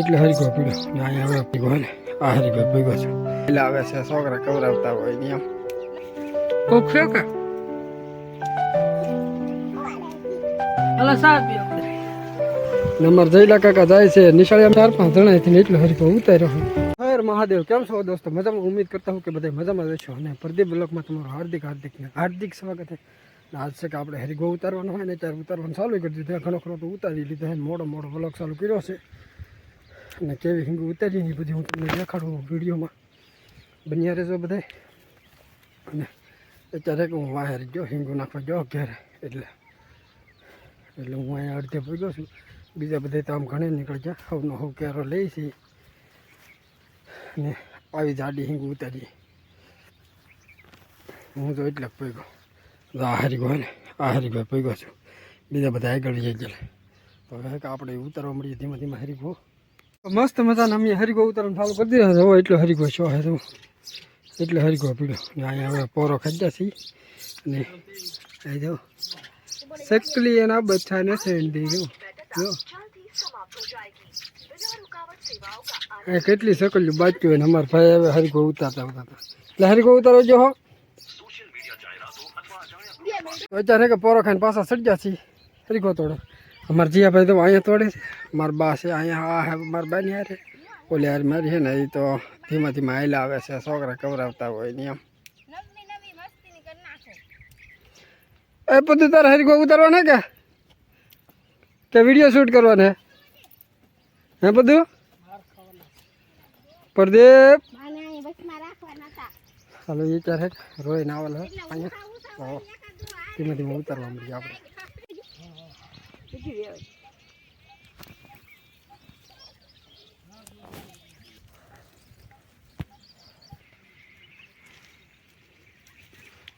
એટલે હરીકો પીડ્યો ને અહીંયા હવે પીગો ને. આ હરીકો પીગો છે. એટલે આવે છે છોકરા કવરાવતા હોય નિયમ કોક છે કે? અલા સાહેબ. પીઓ નંબર જયલા કાકા જાય છે નિશાળે ચાર પાંચ જણા થી એટલો હરીકો ઉતાર્યો હર મહાદેવ કેમ છો દોસ્તો? મજામાં? ઉમ્મીદ કરતા હું કે બધા મજામાં રહેશો અને પ્રદીપ બ્લોકમાં તમારું હાર્દિક હાર્દિક ને હાર્દિક સ્વાગત છે. ને આજ છે કે આપણે હરીગો ઉતારવાનો હોય ને ત્યારે ઉતારવાનું ચાલુ કરી દીધું. ઘણો ખરો તો ઉતારી લીધો છે મોડો મોડો બ્લોક ચાલુ કર્યો છે. અને કેવી હિંગ ઉતારી એ બધી હું તમને દેખાડું વિડીયોમાં. બન્યા રહેજો બધા અને અત્યારે હું વાયર જો હિંગુ નાખવા જો ઘેર, એટલે એટલે હું અહીંયા અડધે પૂગ્યો છું. બીજા બધા તો આમ ઘણે નીકળી ગયા. હવનો હવ કેરો લઈ છે. ને આવી જાડી હિંગ ઉતારી. હું તો એટલે પગ્યો આ ગયો ને આ હરીગો પગ્યો છું. બીજા બધા આગળ જઈ ગયા તો કે આપણે ઉતારવા મળીએ ધીમે ધીમે હરીગો મસ્ત મજાને અમે હરીગો ઉતારવાનું ચાલુ કરી દીધા છે. હવે એટલો હરીગો છો હે તો એટલો હરીગો પીડ્યો. અહીંયા હવે પોરો ખાધા છીએ. અને અહીં જો સકલી એના બચ્ચાને સેન્ડ દઈ જો. જો એ કેટલી સકલી બાચ્યું હોય ને અમારા ભાઈ હવે હરીગો ઉતારતા ઉતારતા એટલે હરીગો ઉતારો જો હો. અત્યારે કે પોરો ખાઈને પાછા સડ્યા છીએ હરીગો તોડે અમારા જીયાભાઈ તો અહીંયા તોડે છે, મારા બા છે, અહીંયા આ હે, મારા બાની હારે. ઓલી યાર મારી છે ને એ તો ધીમા ધીમા આયેલા આવે છે, છોકરા કવરાવતા હોય ને એમ. એ બધું તારે કોઈ ઉતારવાના કે કે વીડિયો શૂટ કરવાના હે? બધું? પ્રદીપ હાલો એ હે રોય નાવલ હો. ધીમે ધીમે ઉતારવા મળીએ આપણે.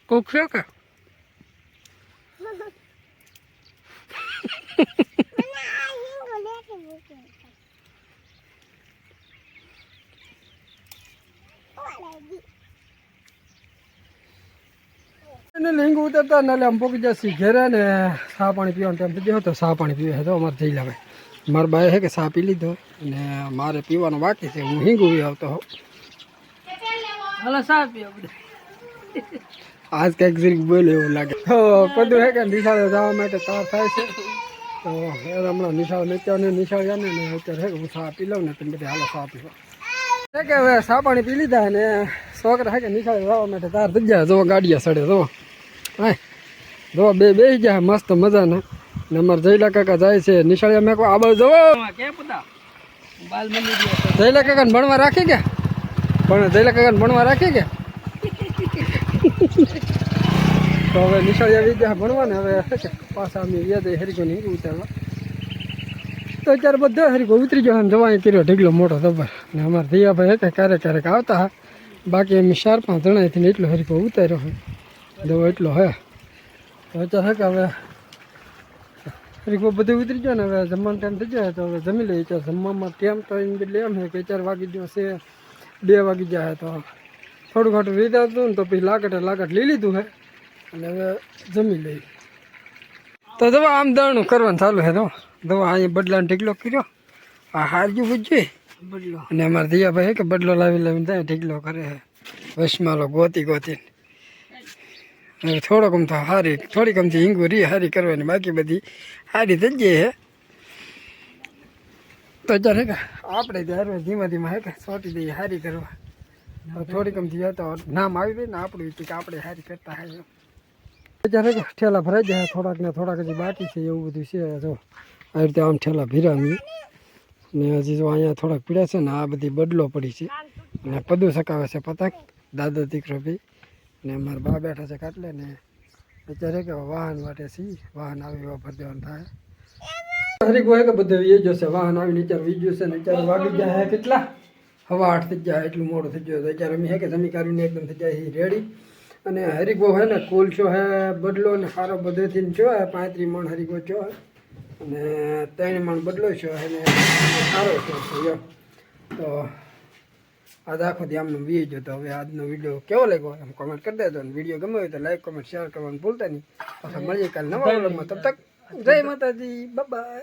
કોક છે કે લિંગ ઉતરતા નાલે આમ પોકી જશે ઘેરે ને સા પાણી પીવાનું ટાઈમ થઈ ગયો તો સા પાણી પીવે તો અમારે જઈ લાવે મારા બાએ હે કે સા પી લીધો અને મારે પીવાનું બાકી છે. હું હિંગુ આવતો હોઉં. અલા પી પીઓ આજ કંઈક જરીક બોલે એવું લાગે. તો બધું હે કે નિશાળે જવા માટે તૈયાર થાય છે. તો હમણાં નિશાળ નીચે નિશાળ જાય ને ને અત્યારે હે કે હું સા પી લઉં ને તમે બધા હાલો સા પીવા. હે કે હવે સા પાણી પી લીધા ને છોકરા હે કે નિશાળે જવા માટે તાર થઈ જાય જો ગાડીયા સડે જો. હા જો બે બેસી ગયા, મસ્ત મજાના. ને અમારે જયલા કાકા જાય છે, નિશાળિયા અમે આ બાજુ જવો. જયલા કાકાને ભણવા રાખી કે પણ જયલા કાકાને ભણવા રાખી કે તો હવે નિશાળિયા આવી ગયા ભણવા ને હવે પાછા અમે યાદ હરીકો ને ઉતારવા. તો અત્યારે બધો હરીકો ઉતરી ગયો જવાય કર્યો ઢીકલો મોટો જબર. ને અમારે દિયાભાઈ હતા ક્યારેક ક્યારેક આવતા બાકી અમે ચાર પાંચ જણા એટલો હરીકો ઉતાર્યો હોય. દવો એટલો હે. તો અત્યારે હે કે હવે હરીકો બધું ઉતરી જાય ને હવે જમવાનો ટાઈમ થઈ જાય તો હવે જમી લઈએ. ત્યારે જમવામાં ટાઈમ તો એમ બદલે એમ હે કે ચાર વાગી ગયો છે બે વાગી જાય તો થોડું ઘાટું લીધા હતું ને તો પછી લાગટ લાકડ લઈ લીધું હે. અને હવે જમી લઈ તો દવા આમ દળનું કરવાનું ચાલુ છે તો. દવા અહીંયા બદલાનો ઢીકલો કર્યો. આ હારજું પૂછ્યું બદલો. અને અમારા દિયાભાઈ હે કે બદલો લાવી લાવીને ત્યાં ઢીકલો કરે હે. વસમાલો ગોતી ગોતીને. હવે થોડોક આમ તો હારી થોડીક આમથી હિંગુ રી હારી કરવાની બાકી બધી હારી થઈ ગઈ હે તો અત્યારે કે આપણે ત્યારે ધીમે ધીમે હે કે સોટી દઈએ હારી કરવા થોડીક આમથી તો નામ આવી દે ને આપણું કે આપણે હારી કરતા હે એમ. અત્યારે ઠેલા ભરાઈ જાય થોડાક ને થોડાક હજી બાકી છે એવું બધું છે જો આવી રીતે આમ ઠેલા ભીરામી ને હજી જો અહીંયા થોડાક પીડ્યા છે ને આ બધી બદલો પડી છે અને પદું સકાવે છે પતંગ દાદા દીકરો બી ને મારા બા બેઠા છે કાટલે ને અત્યારે કે વાહન માટે સી, વાહન આવી વાપર દેવાનું થાય. હરી હોય કે બધે એ જશે, વાહન આવી અત્યારે વીજ્યું છે ને અત્યારે વાગી ગયા હે કેટલા? હવા આઠ થઈ જાય એટલું મોડું થઈ ગયું અત્યારે અમે હે કે જમી કરીને એકદમ થઈ જાય રેડી અને હરિગો હે ને કુલછો હે, બદલો ને સારો બધેથી છો હે, પાંત્રી મણ હરિગો છો હે. અને ત્રણ મણ બદલો છો અને સારો છો. તો આજ આખો દી આમનો વી જોતો. હવે આજનો વીડિયો કેવો લાગ્યો એમ કોમેન્ટ કરી દેજો. અને વીડિયો ગમે હોય તો લાઈક કોમેન્ટ શેર કરવાનું ભૂલતા નહીં. પાછા મળીએ કાલે નવા વ્લોગમાં તબ તક જય માતાજી. બાય